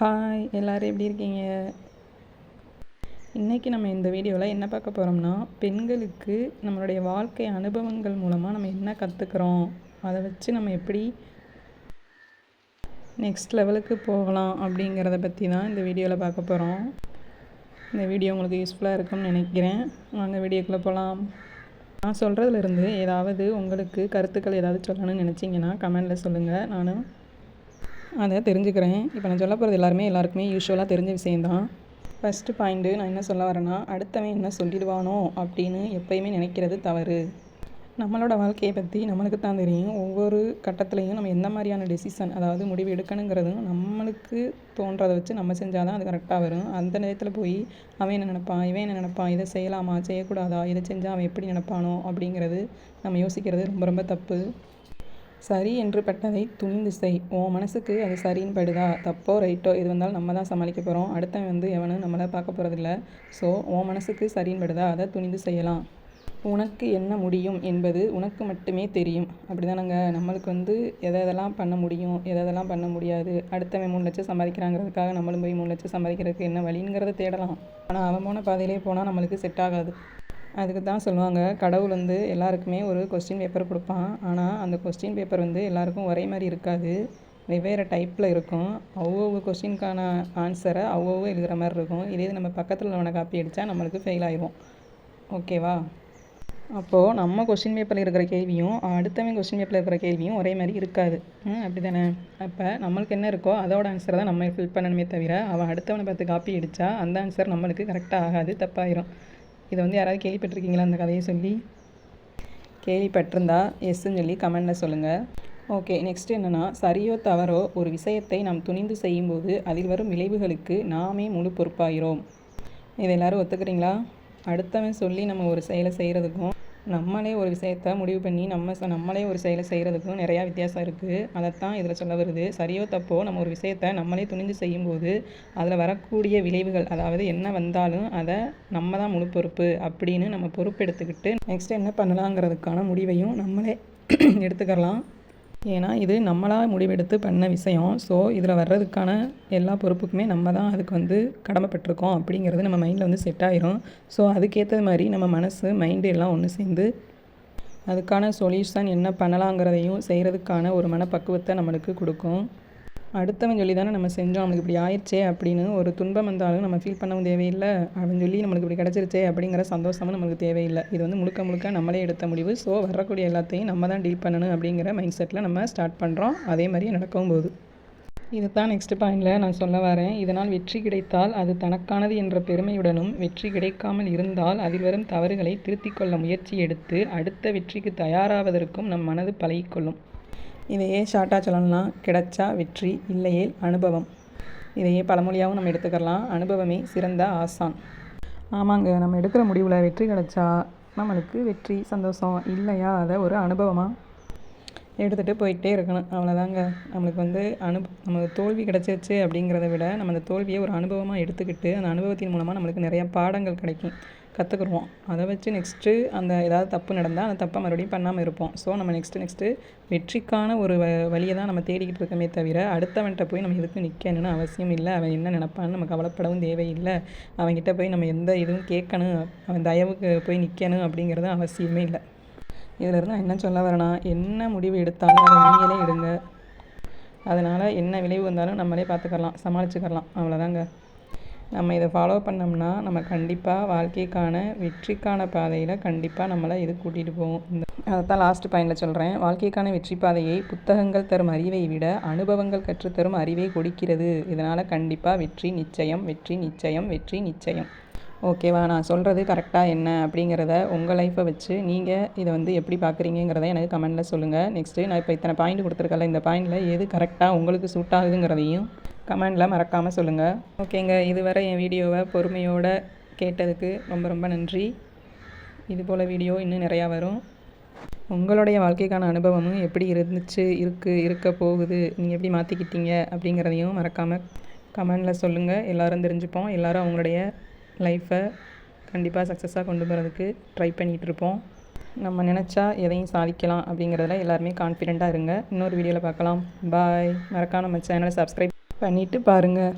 Hi எல்லோரும் எப்படி இருக்கீங்க? இன்றைக்கி நம்ம இந்த வீடியோவில் என்ன பார்க்க போகிறோம்னா பெண்களுக்கு நம்மளுடைய வாழ்க்கை அனுபவங்கள் மூலமாக நம்ம என்ன கற்றுக்குறோம் அதை வச்சு நம்ம எப்படி நெக்ஸ்ட் லெவலுக்கு போகலாம் அப்படிங்கிறத பற்றி தான் இந்த வீடியோவில் பார்க்க போகிறோம் இந்த வீடியோ உங்களுக்கு யூஸ்ஃபுல்லாக இருக்கும்னு நினைக்கிறேன். வாங்க வீடியோக்குள்ளே போகலாம் நான் சொல்கிறதுலேருந்து ஏதாவது உங்களுக்கு கருத்துக்கள் ஏதாவது சொல்லணும்னு நினச்சிங்கன்னா கமெண்டில் சொல்லுங்கள் நானும் அதை தெரிஞ்சுக்கிறேன். இப்போ நான் சொல்ல போகிறது எல்லாருமே எல்லாருக்குமே யூஸ்வலாக தெரிஞ்ச விஷயந்தான் ஃபஸ்ட்டு பாயிண்ட்டு நான் என்ன சொல்ல வரேன்னா அடுத்தவன் என்ன சொல்லிடுவானோ அப்படின்னு எப்பயுமே நினைக்கிறது தவறு. நம்மளோட வாழ்க்கையை பற்றி நம்மளுக்கு தான் தெரியும். ஒவ்வொரு கட்டத்துலேயும் நம்ம எந்த மாதிரியான டெசிஷன் அதாவது முடிவு எடுக்கணுங்கிறதும் நம்மளுக்கு தோன்றதை வச்சு நம்ம செஞ்சால் தான் அது கரெக்டாக வரும். அந்த நேரத்தில் போய் அவன் என்ன நினப்பான் இவன் என்ன நினப்பான் இதை செய்யலாமா செய்யக்கூடாதா இதை செஞ்சால் அவன் எப்படி நினப்பானோ அப்படிங்கிறது நம்ம யோசிக்கிறது ரொம்ப ரொம்ப தப்பு. சரி என்று பட்டதை துணிந்து செய். உன் மனசுக்கு அது சரின்னு படுதா? தப்போ ரைட்டோ எது வந்தாலும் நம்ம தான் சமாளிக்க போகிறோம் அடுத்தவன் வந்து எவனும் நம்மளை பார்க்க போகிறதில்ல ஸோ உன் மனசுக்கு சரின்னு படுதா? அதை துணிந்து செய்யலாம். உனக்கு என்ன முடியும் என்பது உனக்கு மட்டுமே தெரியும். அப்படி தானங்க நம்மளுக்கு வந்து எதை எதெல்லாம் பண்ண முடியும் எதை எதெல்லாம் பண்ண முடியாது அடுத்தவன் மூணு லட்சம் சம்பாதிக்கிறாங்கிறதுக்காக நம்மளும் போய் மூணு லட்சம் சம்பாதிக்கிறதுக்கு என்ன வழிங்கிறத தேடலாம். ஆனால் அவன் போன பாதையிலே போனால் நம்மளுக்கு செட் ஆகாது. அதுக்கு தான் சொல்லுவாங்க. கடவுள் வந்து எல்லாருக்குமே ஒரு கொஸ்டின் பேப்பர் கொடுப்பான். ஆனால் அந்த கொஸ்டின் பேப்பர் வந்து எல்லாருக்கும் ஒரே மாதிரி இருக்காது. வெவ்வேறு டைப்பில் இருக்கும். அவ்வளவு கொஸ்டினுக்கான ஆன்சரை அவ்வளவு எழுதுகிற மாதிரி இருக்கும். இதே நம்ம பக்கத்தில் உள்ளவனை காப்பி அடித்தா நம்மளுக்கு ஃபெயில் ஆயிடும் ஓகேவா அப்போது நம்ம கொஸ்டின் பேப்பரில் இருக்கிற கேள்வியும் அடுத்தவன் கொஸ்டின் பேப்பரில் இருக்கிற கேள்வியும் ஒரே மாதிரி இருக்காது. அப்படி தானே அப்போ நம்மளுக்கு என்ன இருக்கோ அதோட ஆன்சரை தான் நம்ம ஃபில் பண்ணணுமே தவிர அவன் அடுத்தவனை பார்த்து காப்பி அடித்தா அந்த ஆன்சர் நம்மளுக்கு கரெக்டாக ஆகாது தப்பாயிரும். இதை வந்து யாராவது கேள்விப்பட்டிருக்கீங்களா? அந்த கதையை சொல்லி? கேள்விப்பட்டிருந்தா எஸ்ன்னு சொல்லி கமெண்டில் சொல்லுங்கள் ஓகே நெக்ஸ்ட் என்னென்னா சரியோ தவறோ ஒரு விஷயத்தை நாம் துணிந்து செய்யும்போது அதில் வரும் விளைவுகளுக்கு நாமே முழு பொறுப்பாகிறோம். இதை எல்லோரும் ஒத்துக்கிறீங்களா? அடுத்தவன் சொல்லி நம்ம ஒரு செயலை செய்கிறதுக்கும் நம்மளே ஒரு விஷயத்த முடிவு பண்ணி நம்ம நம்மளே ஒரு செயலை செய்கிறதுக்கும் நிறையா வித்தியாசம் இருக்குது அதைத்தான் இதில் சொல்ல வருது. சரியோ தப்போ நம்ம ஒரு விஷயத்த நம்மளே துணிந்து செய்யும்போது அதில் வரக்கூடிய விளைவுகள் அதாவது என்ன வந்தாலும் அதை நம்ம தான் முழு பொறுப்பு அப்படின்னு நம்ம பொறுப்பெடுத்துக்கிட்டு நெக்ஸ்ட் என்ன பண்ணலாங்கிறதுக்கான முடிவையும் நம்மளே எடுத்துக்கலாம் ஏன்னா இது நம்மளாக முடிவெடுத்து பண்ண விஷயம். ஸோ இதில் வர்றதுக்கான எல்லா பொறுப்புக்குமே நம்ம தான் அதுக்கு வந்து கடமைப்பட்டிருக்கோம் அப்படிங்கிறது நம்ம மைண்டில் வந்து செட் ஆயிரும். ஸோ அதுக்கேற்ற மாதிரி நம்ம மனசு மைண்டு எல்லாம் ஒன்று சேர்ந்து அதுக்கான சொல்யூஷன் என்ன பண்ணலாங்கிறதையும் செய்கிறதுக்கான ஒரு மனப்பக்குவத்தை நம்மளுக்கு கொடுக்கும். அடுத்தவன் சொல்லி தானே நம்ம செஞ்சோம். நம்மளுக்கு இப்படி ஆயிடுச்சே அப்படின்னு ஒரு துன்பம் வந்தாலும் நம்ம ஃபீல் பண்ணவும் தேவையில்லை. அவன் சொல்லி நம்மளுக்கு இப்படி கிடச்சிருச்சே அப்படிங்கிற சந்தோஷமும் நம்மளுக்கு தேவையில்லை. இது வந்து முழுக்க முழுக்க நம்மளே எடுத்த முடிவு. ஸோ வரக்கூடிய எல்லாத்தையும் நம்ம தான் டீல் பண்ணணும் அப்படிங்கிற மைண்ட் செட்டில் நம்ம ஸ்டார்ட் பண்ணுறோம் அதே மாதிரி நடக்கவும் போகுது. இது தான் நெக்ஸ்ட் பாயிண்டில் நான் சொல்ல வரேன். இதனால் வெற்றி கிடைத்தால் அது தனக்கானது என்ற பெருமையுடனும் வெற்றி கிடைக்காமல் இருந்தால் அதில் வரும் தவறுகளை திருத்திக் கொள்ள முயற்சி எடுத்து அடுத்த வெற்றிக்கு தயாராவதற்கும் நம் மனது பழகிக்கொள்ளும். இதையே ஷார்ட்டாக சொல்லலாம் கிடைச்சா வெற்றி இல்லையேல் அனுபவம். இதையே பழமொழியாகவும் நம்ம எடுத்துக்கலாம். அனுபவமே சிறந்த ஆசான். ஆமாங்க நம்ம எடுக்கிற முடிவில் வெற்றி கிடைச்சா நம்மளுக்கு வெற்றி சந்தோஷம் இல்லையா? அதை ஒரு அனுபவமாக எடுத்துகிட்டு போயிட்டே இருக்கணும். அவ்வளோதாங்க நம்மளுக்கு வந்து அனு நமக்கு தோல்வி கிடச்சிருச்சு அப்படிங்கிறத விட நம்ம அந்த தோல்வியை ஒரு அனுபவமாக எடுத்துக்கிட்டு அந்த அனுபவத்தின் மூலமாக நம்மளுக்கு நிறையா பாடங்கள் கிடைக்கும். கற்றுக்குருவோம் அதை வச்சு நெக்ஸ்ட்டு அந்த ஏதாவது தப்பு நடந்தால் அந்த தப்பை மறுபடியும் பண்ணாமல் இருப்போம். ஸோ நம்ம நெக்ஸ்ட்டு நெக்ஸ்ட்டு வெற்றிக்கான ஒரு வ வழியை தான் நம்ம தேடிக்கிட்டு இருக்கோமே தவிர அடுத்தவன்கிட்ட போய் நம்ம எதுக்கு நிற்கணும்னு அவசியம் இல்லை. அவன் என்ன நினப்பான்னு நம்ம கவலைப்படவும் தேவையில்லை. அவன்கிட்ட போய் நம்ம எந்த இதுவும் கேட்கணும். அவன் தயவுக்கு போய் நிற்கணும் அப்படிங்கிறது அவசியமே இல்லை. இதிலிருந்து நான் என்ன சொல்ல வரேன்னா என்ன முடிவு எடுத்தாலும் அதை நீங்களே எடுங்க. அதனால் என்ன விளைவு வந்தாலும் நம்மளே பார்த்துக்கலாம் சமாளிச்சுக்கலாம். அவ்வளோதாங்க நம்ம இதை ஃபாலோ பண்ணோம்னா நம்ம கண்டிப்பாக வாழ்க்கைக்கான வெற்றிக்கான பாதையில் கண்டிப்பாக நம்மளை இது கூட்டிகிட்டு போகும். இந்த அதை தான் லாஸ்ட் பாயிண்டில் சொல்கிறேன் வாழ்க்கைக்கான வெற்றி பாதையை புத்தகங்கள் தரும் அறிவை விட அனுபவங்கள் கற்றுத்தரும் அறிவை கொடுக்கிறது. இதனால் கண்டிப்பாக வெற்றி நிச்சயம் வெற்றி நிச்சயம் வெற்றி நிச்சயம். ஓகேவா நான் சொல்கிறது கரெக்டாக என்ன அப்படிங்கிறத உங்கள் லைஃப்பை வச்சு நீங்கள் இதை வந்து எப்படி பார்க்குறீங்கிறத எனக்கு கமெண்டில் சொல்லுங்கள் நெக்ஸ்ட்டு நான் இப்போ இத்தனை பாயிண்ட் கொடுத்துருக்கல இந்த பாயிண்டில் எது கரெக்டாக உங்களுக்கு சூட் ஆகுதுங்கிறதையும் கமெண்டில் மறக்காமல் சொல்லுங்கள் ஓகேங்க இதுவரை என் வீடியோவை பொறுமையோடு கேட்டதுக்கு ரொம்ப ரொம்ப நன்றி. இது போல் வீடியோ இன்னும் நிறையா வரும். உங்களுடைய வாழ்க்கைக்கான அனுபவமும் எப்படி இருந்துச்சு இருக்குது இருக்க போகுது நீங்கள் எப்படி மாற்றிக்கிட்டீங்க அப்படிங்கிறதையும் மறக்காமல் கமெண்டில் சொல்லுங்கள் எல்லோரும் தெரிஞ்சுப்போம். எல்லோரும் அவங்களுடைய லைஃப்பை கண்டிப்பாக சக்ஸஸாக கொண்டு போகிறதுக்கு ட்ரை பண்ணிகிட்ருப்போம். நம்ம நினச்சா எதையும் சாதிக்கலாம் அப்படிங்கிறதுல எல்லாருமே கான்ஃபிடெண்ட்டாக இருங்க. இன்னொரு வீடியோவில் பார்க்கலாம். பாய் மறக்காம நம்ம சேனலை சப்ஸ்கிரைப் பண்ணிவிட்டு பாருங்கள்